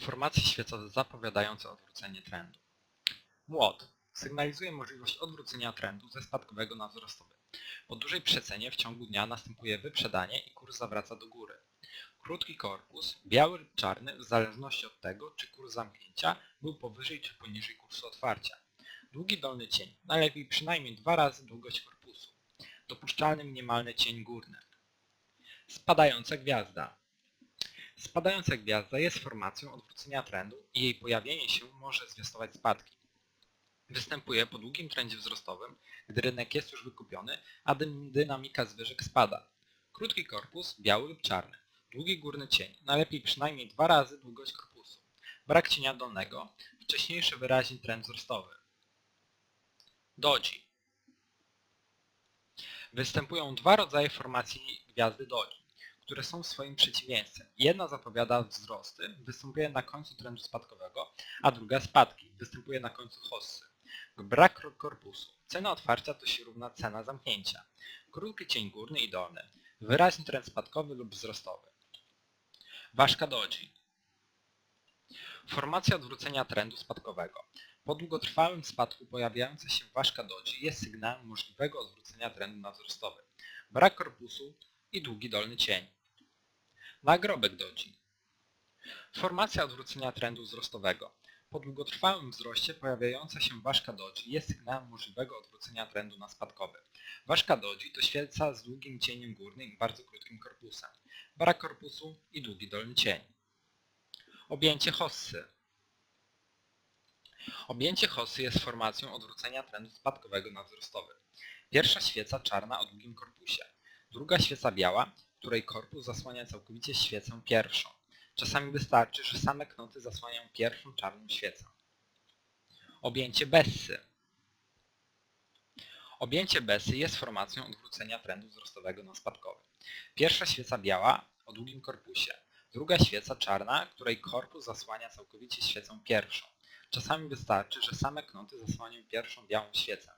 Formacje świecowe zapowiadające odwrócenie trendu. Młot sygnalizuje możliwość odwrócenia trendu ze spadkowego na wzrostowy. Po dużej przecenie w ciągu dnia następuje wyprzedanie i kurs zawraca do góry. Krótki korpus, biały lub czarny w zależności od tego, czy kurs zamknięcia był powyżej czy poniżej kursu otwarcia. Długi dolny cień, najlepiej przynajmniej dwa razy długość korpusu. Dopuszczalny minimalny cień górny. Spadająca gwiazda. Spadająca gwiazda jest formacją odwrócenia trendu i jej pojawienie się może zwiastować spadki. Występuje po długim trendzie wzrostowym, gdy rynek jest już wykupiony, a dynamika zwyżek spada. Krótki korpus, biały lub czarny. Długi górny cień, najlepiej przynajmniej dwa razy długość korpusu. Brak cienia dolnego, wcześniejszy wyraźny trend wzrostowy. Doji. Występują dwa rodzaje formacji gwiazdy Doji które są swoim przeciwieństwem. Jedna zapowiada wzrosty, występuje na końcu trendu spadkowego, a druga spadki, występuje na końcu hossy. Brak kor- korpusu. Cena otwarcia to się równa cena zamknięcia. Krótki cień górny i dolny. Wyraźny trend spadkowy lub wzrostowy. Ważka doji. Formacja odwrócenia trendu spadkowego. Po długotrwałym spadku pojawiająca się ważka doji jest sygnałem możliwego odwrócenia trendu na wzrostowy. Brak korpusu i długi dolny cień. Nagrobek doji. Formacja odwrócenia trendu wzrostowego. Po długotrwałym wzroście pojawiająca się ważka doji jest sygnałem możliwego odwrócenia trendu na spadkowy. Ważka doji to świeca z długim cieniem górnym i bardzo krótkim korpusem. Brak korpusu i długi dolny cień. Objęcie hossy. Objęcie hossy jest formacją odwrócenia trendu spadkowego na wzrostowy. Pierwsza świeca czarna o długim korpusie. Druga świeca biała, której korpus zasłania całkowicie świecę pierwszą. Czasami wystarczy, że same knoty zasłaniają pierwszą czarną świecę. Objęcie Bessy. Objęcie Bessy jest formacją odwrócenia trendu wzrostowego na spadkowy. Pierwsza świeca biała o długim korpusie. Druga świeca czarna, której korpus zasłania całkowicie świecę pierwszą. Czasami wystarczy, że same knoty zasłaniają pierwszą białą świecę.